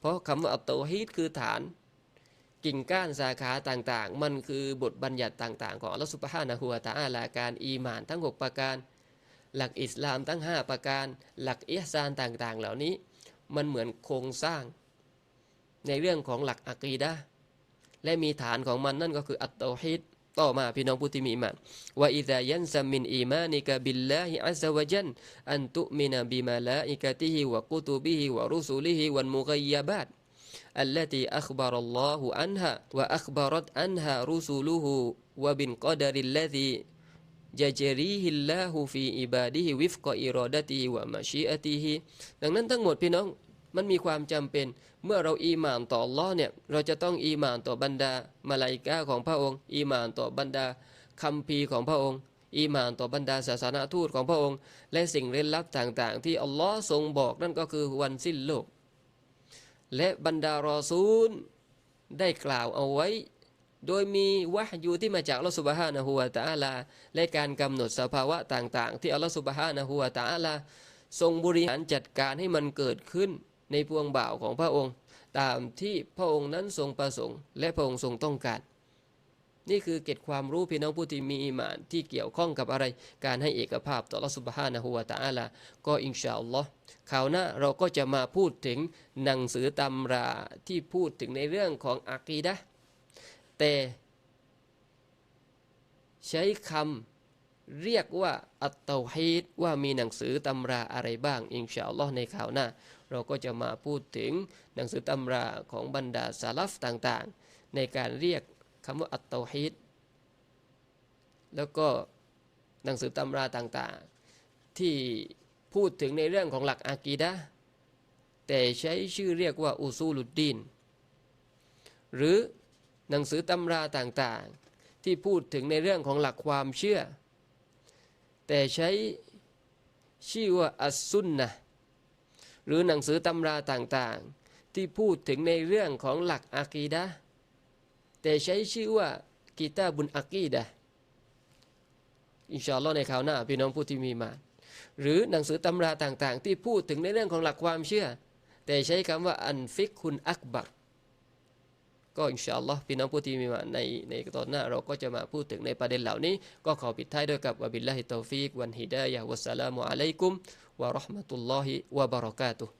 เพราะคำว่าอัตโตฮีดคือฐานกิ่งก้านสาขาต่างๆ มันคือบทบัญญัติต่าง ๆ ของอัลลอฮฺสุบฮานะฮูวตะอาลาการอีมานทั้ง 6 ประการ หลักอิสลามทั้ง 5 ประการ หลักอิฮซานต่างๆ เหล่านี้ มันเหมือนโครงสร้าง ในเรื่องของหลักอะกีดะและมีฐานของมันนั่นก็คืออัตโตฮิด ต่อมาพี่น้องผู้ที่มีอีหมานว่าอิซายันซัมมินอีมานิกะบิลลาฮิอัซซะวะจันอันตุมินะบิมาลาอิกะติฮิวะกุตุบิฮิวะรุสุลิฮิวัลมุกัยยบาต التي أخبر الله عنها وأخبرت عنها رسله وبالقدر الذي يجريه الله في عباده وفق إرادته ومشيئته ดังนั้นทั้งหมดพี่น้อง มันมีความจำเป็น เมื่อเราอีหมานต่อ Allah เนี่ยเราจะต้องอีหมานต่อบรรดามาลาอิกาของพระองค์ อีหมานต่อบรรดาคัมภีร์ของพระองค์ อีหมานต่อบรรดาศาสนาทูตของพระองค์ และสิ่งเร้นลับต่างๆ ที่อัลลอฮ์ทรงบอกนั่นก็คือวันสิ้นโลก และบรรดารอซูลได้กล่าวเอาไว้ โดยมีวะฮยูที่มาจากอัลลอฮฺสุบฮานะฮูวะตะอาลาและการกำหนดสภาวะต่างๆ ที่อัลลอฮฺสุบฮานะฮูวะตะอาลาทรงบริหารจัดการให้มันเกิดขึ้น ในพวงบ่าวของพระองค์ ตามที่พระองค์นั้นทรงประสงค์ และพระองค์ทรงต้องการ นี่คือเกร็ดความรู้พี่น้องผู้ที่มีอีหมานที่เกี่ยวข้องกับอะไร การให้เอกภาพต่ออัลลอฮฺสุบฮานะฮูวะตะอาลาก็อินชาอัลลอฮ์คราวหน้าเราก็จะมาพูดถึงหนังสือตำราที่พูดถึงในเรื่องของอากีดะแต่ใช้คำ เรียกว่าอัตเตาฮีดว่ามีหนังสือตำราอะไรบ้าง อินชาอัลลอฮ์ในคราวหน้า เราก็จะมาพูดถึงหนังสือตำราของบรรดาสาลฟต่างๆ ในการเรียกคำว่าอัตเตาฮีดแล้วก็หนังสือตำราต่างๆ ที่พูดถึงในเรื่องของหลักอากีดะแต่ใช้ชื่อเรียกว่าอุซูลุดดีนหรือหนังสือตำราต่างๆ ที่พูดถึงในเรื่องของหลักความเชื่อ แต่ใช้ชื่อว่าอัสซุนนะหรือหนังสือตำราต่างๆ ที่พูดถึงในเรื่องของหลักอากีดะแต่ใช้ชื่อว่ากีตาบุนอากีดะอินชาอัลลอฮ์ในคราวหน้าพี่น้องผู้ที่มีมา หรือหนังสือตำราต่างๆ ที่พูดถึงในเรื่องของหลักความเชื่อ แต่ใช้คำว่าอันฟิกคุณอักบัร ก็อินชาอัลลอฮ์พี่น้องผู้ที่มีมาในในตอนหน้าเราก็จะมาพูดถึงในประเด็นเหล่านี้ ก็ขอปิดท้ายด้วยกับวะบิลลาฮิตอฟิกวันฮิดายะฮ์วัสสลามุอะลัยกุมวะเราะห์มะตุลลอฮิวะบะเราะกาตุฮ์